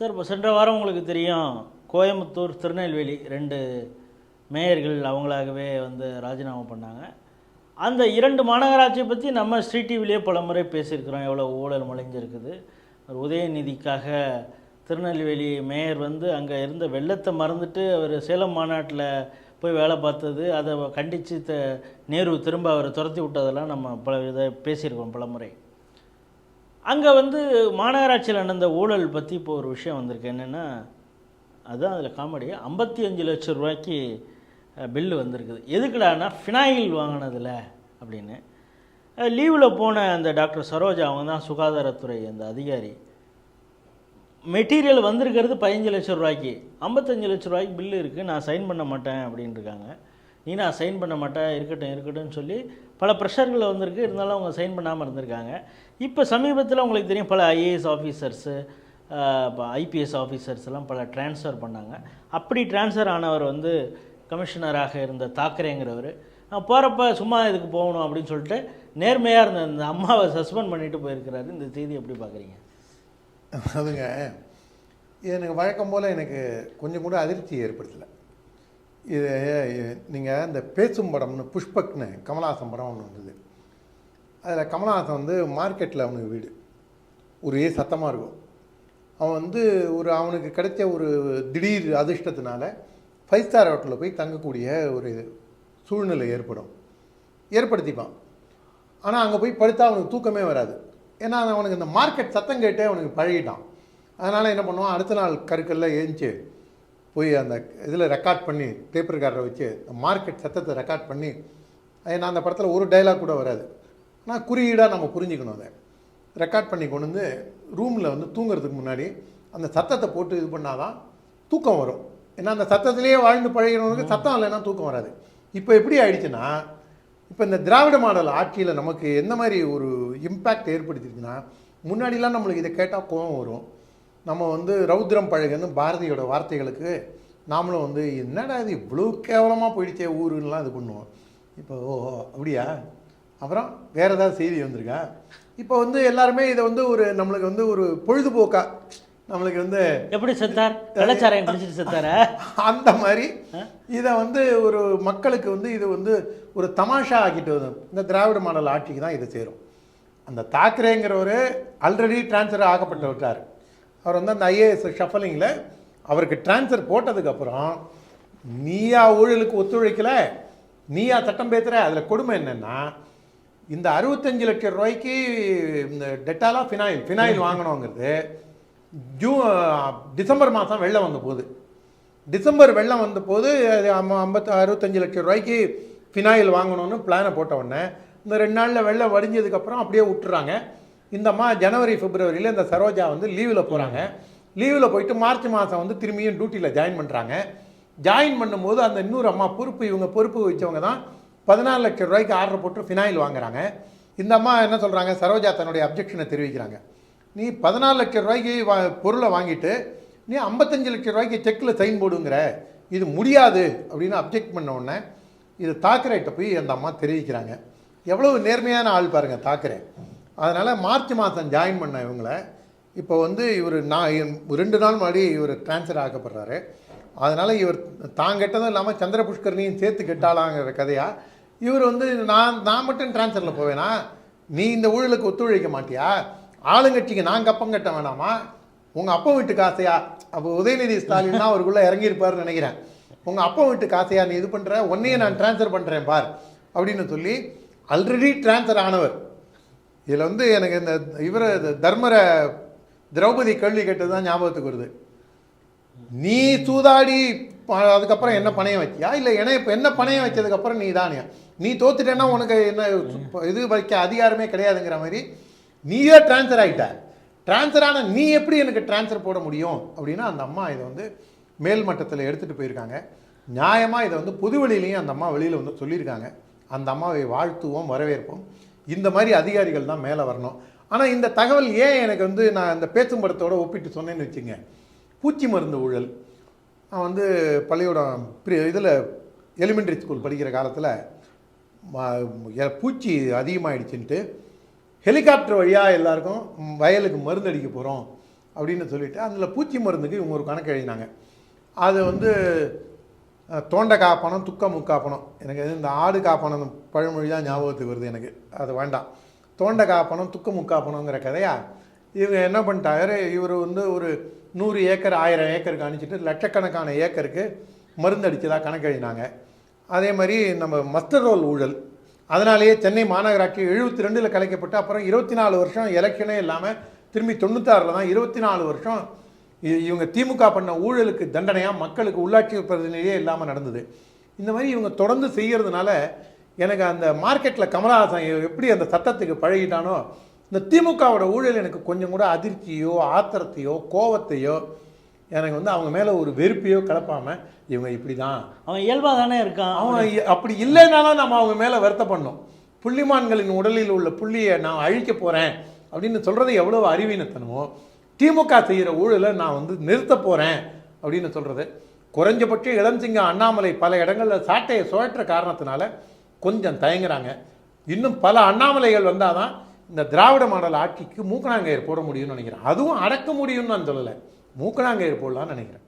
Sir இப்போ சென்ற வாரம் உங்களுக்கு தெரியும் கோயம்புத்தூர் திருநெல்வேலி ரெண்டு மேயர்கள் அவங்களாகவே வந்து ராஜினாமா பண்ணாங்க. அந்த இரண்டு மாநகராட்சியை பற்றி நம்ம ஸ்ரீ டிவிலேயே பல முறை பேசியிருக்கிறோம். எவ்வளோ ஊழல் முளைஞ்சிருக்குது. ஒரு உதயநிதிக்காக திருநெல்வேலி மேயர் வந்து அங்கே இருந்த வெள்ளத்தை மறந்துட்டு அவர் சேலம் மாநாட்டில் போய் வேலை பார்த்தது அதை கண்டித்து த நேரு திரும்ப அவரை துரத்தி விட்டதெல்லாம் நம்ம பல இதை பேசியிருக்கோம் பல முறை. அங்கே வந்து மாநகராட்சியில் நடந்த ஊழல் பற்றி இப்போ ஒரு விஷயம் வந்திருக்கு. என்னென்னா அதுதான் அதில் காமெடி ஐம்பத்தி அஞ்சு லட்சம் ரூபாய்க்கு பில்லு வந்திருக்குது. எதுக்குடானா ஃபினாயில் வாங்கினதில் அப்படின்னு. லீவில் போன அந்த டாக்டர் சரோஜா அவங்க தான் சுகாதாரத்துறை அந்த அதிகாரி. மெட்டீரியல் வந்திருக்கிறது பதினஞ்சு லட்சம் ரூபாய்க்கு. ஐம்பத்தஞ்சு லட்ச ரூபாய்க்கு பில்லு இருக்குது நான் சைன் பண்ண மாட்டேன் அப்படின்ட்டுருக்காங்க நீ நான் சைன் பண்ண மாட்டேன் இருக்கட்டும் இருக்கட்டும்னு சொல்லி பல ப்ரெஷர்கள் வந்திருக்கு. இருந்தாலும் அவங்க சைன் பண்ணாமல் இருந்திருக்காங்க. இப்போ சமீபத்தில் உங்களுக்கு தெரியும் பல ஐஏஎஸ் ஆஃபீஸர்ஸு ஐபிஎஸ் ஆஃபீஸர்ஸ் எல்லாம் பல ட்ரான்ஸ்ஃபர் பண்ணாங்க. அப்படி ட்ரான்ஸ்ஃபர் ஆனவர் வந்து கமிஷனராக இருந்த தாக்கரேங்கிறவர் நான் போகிறப்ப சும்மா இதுக்கு போகணும் அப்படின்னு சொல்லிட்டு நேர்மையாக இருந்த இந்த அம்மாவை சஸ்பெண்ட் பண்ணிட்டு போயிருக்கிறாரு. இந்த செய்தி எப்படி பார்க்குறீங்க அதுங்க எனக்கு வழக்கம் போல் எனக்கு கொஞ்சம் கூட அதிர்ச்சி ஏற்படுத்தலை. இது நீங்கள் இந்த பேசும் படம்னு புஷ்பக்னு கமலஹாசன் படம் ஒன்று வந்தது. அதில் கமலஹாசன் வந்து மார்க்கெட்டில் அவனுக்கு வீடு. ஒரே சத்தமாக இருக்கும். அவன் வந்து ஒரு அவனுக்கு கிடைச்ச ஒரு திடீர் அதிர்ஷ்டத்தினால ஃபைவ் ஸ்டார் ஹோட்டலில் போய் தங்கக்கூடிய ஒரு சூழ்நிலை ஏற்படும். ஏற்படுத்திப்பான். ஆனால் அங்கே போய் படுத்தா அவனுக்கு தூக்கமே வராது. ஏன்னா அவனுக்கு இந்த மார்க்கெட் சத்தம் கேட்டே அவனுக்கு பழகிட்டான். அதனால் என்ன பண்ணுவான்? அடுத்த நாள் கருக்கல்ல ஏஞ்சி போய் அந்த இதில் ரெக்கார்ட் பண்ணி டேப் ரெக்கார்டரை வச்சு மார்க்கெட் சத்தத்தை ரெக்கார்ட் பண்ணி ஏன்னா அந்த படத்தில் ஒரு டைலாக் கூட வராது. ஆனால் குறியீடாக நம்ம புரிஞ்சுக்கணும் அதை. ரெக்கார்ட் பண்ணி கொண்டு வந்து ரூமில் வந்து தூங்குறதுக்கு முன்னாடி அந்த சத்தத்தை போட்டு இது பண்ணாதான் தூக்கம் வரும். ஏன்னா அந்த சத்தத்திலேயே வாழ்ந்து பழகிறவனுக்கு சத்தம் இல்லைன்னா தூக்கம் வராது. இப்போ எப்படி ஆயிடுச்சுன்னா இப்போ இந்த திராவிட மாடல் ஆட்சியில் நமக்கு எந்த மாதிரி ஒரு இம்பேக்ட் ஏற்படுத்திருக்குன்னா முன்னாடிலாம் நம்மளுக்கு இதை கேட்டால் கோவம் வரும். நம்ம வந்து ரௌத்ரம் பழகுன்னு பாரதியோட வார்த்தைகளுக்கு நாமளும் வந்து என்னடா இது இவ்வளோ கேவலமாக போயிடுச்சே ஊருன்னெலாம் இது பண்ணுவோம். இப்போ ஓ அப்படியா? அப்புறம் வேறு ஏதாவது செய்தி வந்திருக்கா? இப்போ வந்து எல்லாருமே இதை வந்து ஒரு நம்மளுக்கு வந்து ஒரு பொழுதுபோக்கா நம்மளுக்கு வந்து எப்படி செத்தார்? கள்ளச்சாராயம் குடிச்சிட்டு செத்தாரா? அந்த மாதிரி இதை வந்து ஒரு மக்களுக்கு வந்து இது வந்து ஒரு தமாஷா ஆக்கிட்டு வரும். இந்த திராவிட மாடல் ஆட்சிக்கு தான் இது சேரும். அந்த தாக்கரேங்கிறவர் ஆல்ரெடி டிரான்ஸ்ஃபர் ஆகப்பட்டு விட்டார். அவர் வந்து அந்த ஐஏஎஸ் ஷஃபலிங்கில் அவருக்கு டிரான்ஸ்ஃபர் போட்டதுக்கப்புறம் நீயா ஊழலுக்கு ஒத்துழைக்கல நீயா சட்டம் பேசுகிற அதில் கொடுமை என்னென்னா இந்த அறுபத்தஞ்சு லட்சம் ரூபாய்க்கு இந்த டெட்டாலா ஃபினாயில் ஃபினாயில் வாங்கணுங்கிறது ஜூ டிசம்பர் மாதம் வெள்ளம் வந்த போது. டிசம்பர் வெள்ளம் வந்த போது அது ஐம்பத்து அறுபத்தஞ்சு லட்சம் ரூபாய்க்கு ஃபினாயில் வாங்கணும்னு பிளானை போட்ட உடனே இந்த ரெண்டு நாளில் வெள்ளம் வடிஞ்சதுக்கப்புறம் அப்படியே விட்டுறாங்க. இந்த மா ஜனவரி பிப்ரவரியில் இந்த சரோஜா வந்து லீவில் போகிறாங்க லீவில் போயிட்டு மார்ச் மாதம் வந்து திரும்பியும் டியூட்டியில் ஜாயின் பண்ணுறாங்க ஜாயின் பண்ணும்போது அந்த இன்னொரு அம்மா பொறுப்பு இவங்க பொறுப்பு வச்சவங்க தான் பதினாலு லட்சம் ரூபாய்க்கு ஆர்டர் போட்டு ஃபினாயில் வாங்குறாங்க. இந்த அம்மா என்ன சொல்கிறாங்க சரோஜா தன்னுடைய அப்ஜெக்ஷனை தெரிவிக்கிறாங்க. நீ பதினாலு லட்சம் ரூபாய்க்கு வா பொருளை வாங்கிட்டு நீ ஐம்பத்தஞ்சு லட்சம் ரூபாய்க்கு செக்கில் சைன் போடுங்கிற. இது முடியாது அப்படின்னு அப்ஜெக்ட் பண்ண உடனே இது தாக்கரேட்ட போய் அந்த அம்மா தெரிவிக்கிறாங்க. எவ்வளவு நேர்மையான ஆள் பாருங்கள் தாக்கரே. அதனால் மார்ச் மாதம் ஜாயின் பண்ண இவங்கள. இப்போ வந்து இவர் நான் ரெண்டு நாள் முன்னாடி இவர் ட்ரான்ஸ்ஃபர் ஆக்கப்படுறாரு அதனால் இவர் தான் கெட்டதும் இல்லாமல் சந்திர புஷ்கரனையும் சேர்த்து கெட்டாலாங்கிற கதையாக இவர் வந்து நான் நான் மட்டும் ட்ரான்ஸ்ஃபரில் போவேனா? நீ இந்த ஊழலுக்கு ஒத்துழைக்க மாட்டியா? ஆளுங்கட்சிக்கு நான் கப்பம் கட்ட வேணாமா? உங்கள் அப்பா வீட்டு காசையா அப்போ உதயநிதி ஸ்டாலின் தான் அவருக்குள்ளே இறங்கியிருப்பார்னு நினைக்கிறேன். உங்கள் அப்பா வீட்டு காசையா நீ இது பண்ணுற உன்னையே நான் ட்ரான்ஸ்ஃபர் பண்ணுறேன் பார். அப்படின்னு சொல்லி ஆல்ரெடி ட்ரான்ஸ்ஃபர் ஆனவர். இதில் வந்து எனக்கு இந்த இவரை தர்மரை திரௌபதி கேள்வி கேட்டது தான் ஞாபகத்துக்கு வருது. நீ சூதாடி அதுக்கப்புறம் என்ன பணையம் வச்சியா? இல்லை என்ன இப்போ என்ன பணையம் வச்சதுக்கப்புறம் நீ தானியா நீ தோத்துட்டேன்னா உனக்கு என்ன இது வைக்க அதிகாரமே கிடையாதுங்கிற மாதிரி நீயே ட்ரான்ஸ்ஃபர் ஆகிட்ட ட்ரான்ஸ்ஃபர் ஆன நீ எப்படி எனக்கு ட்ரான்ஸ்ஃபர் போட முடியும்? அப்படின்னா அந்த அம்மா இதை வந்து மேல் மட்டத்தில் எடுத்துகிட்டு போயிருக்காங்க. நியாயமாக இதை வந்து பொதுவெளியிலையும் அந்த அம்மா வெளியில் வந்து சொல்லியிருக்காங்க. அந்த அம்மாவை வாழ்த்துவோம் வரவேற்போம். இந்த மாதிரி அதிகாரிகள் தான் மேலே வரணும். ஆனால் இந்த தகவல் ஏன் எனக்கு வந்து நான் இந்த பேச்சும்படத்தோட ஒப்பிட்டு சொன்னேன்னு வச்சுங்க. பூச்சி மருந்து ஊழல். நான் வந்து பள்ளியோடம் இதில் எலிமெண்ட்ரி ஸ்கூல் படிக்கிற காலத்தில் பூச்சி அதிகமாகிடுச்சுன்ட்டு ஹெலிகாப்டர் வழியாக எல்லாருக்கும் வயலுக்கு மருந்து அடிக்க போகிறோம் அப்படின்னு சொல்லிட்டு அதில் பூச்சி மருந்துக்கு இவங்க ஒரு கணக்கு எழுதினாங்க. அது வந்து தோண்ட காப்பணம் துக்க முக்காப்பணம் எனக்கு எது இந்த ஆடு காப்பணம் பழமொழி தான் ஞாபகத்துக்கு வருது எனக்கு. அது வேண்டாம். தோண்ட காப்பணம் துக்க முக்காப்பணங்கிற கதையா? இவங்க என்ன பண்ணிட்டாரு? இவர் வந்து ஒரு நூறு ஏக்கர் ஆயிரம் ஏக்கருக்கு அனுப்பிச்சிட்டு லட்சக்கணக்கான ஏக்கருக்கு மருந்து அடித்ததாக கணக்கு எழுதினாங்க அதே மாதிரி நம்ம மஸ்டர் ரோல் ஊழல். அதனாலேயே சென்னை மாநகராட்சி எழுபத்தி ரெண்டில் கலைக்கப்பட்டு அப்புறம் இருபத்தி நாலு வருஷம் எலெக்ஷனே இல்லாமல் திரும்பி தொண்ணூத்தாறில் தான் இருபத்தி நாலு வருஷம் இவங்க திமுக பண்ண ஊழலுக்கு தண்டனையாக மக்களுக்கு உள்ளாட்சி பிரதிநிதியே இல்லாமல் நடந்தது. இந்த மாதிரி இவங்க தொடர்ந்து செய்கிறதுனால எனக்கு அந்த மார்க்கெட்டில் கமலஹாசன் எப்படி அந்த சத்தத்துக்கு பழகிட்டானோ இந்த திமுகவோட ஊழல் எனக்கு கொஞ்சம் கூட அதிர்ச்சியோ ஆத்திரத்தையோ கோவத்தையோ எனக்கு வந்து அவங்க மேலே ஒரு வெறுப்பையோ கலப்பாம இவங்க இப்படி தான் அவன் இயல்பாக தானே இருக்கான். அவன் அப்படி இல்லைனாலும் நம்ம அவங்க மேலே வருத்தப்படணும் புள்ளிமான்களின் உடலில் உள்ள புள்ளியை நான் அழிக்க போகிறேன் அப்படின்னு சொல்கிறது எவ்வளோ அறிவீனத்தனமோ திமுக செய்கிற ஊழலை நான் வந்து நிறுத்த போகிறேன் அப்படின்னு சொல்கிறது குறைஞ்சபட்சம் இளஞ்சிங்கம் அண்ணாமலை பல இடங்களில் சாட்டையை சுழற்ற காரணத்தினால கொஞ்சம் தயங்குறாங்க. இன்னும் பல அண்ணாமலைகள் வந்தால் தான் இந்த திராவிட மாடல் ஆட்சிக்கு மூக்கணாங்கயிறு போட முடியும்னு நினைக்கிறேன். அதுவும் அடக்க முடியும்னு நான் சொல்லலை. மூக்கணாங்கயிறு போடலான்னு நினைக்கிறேன்.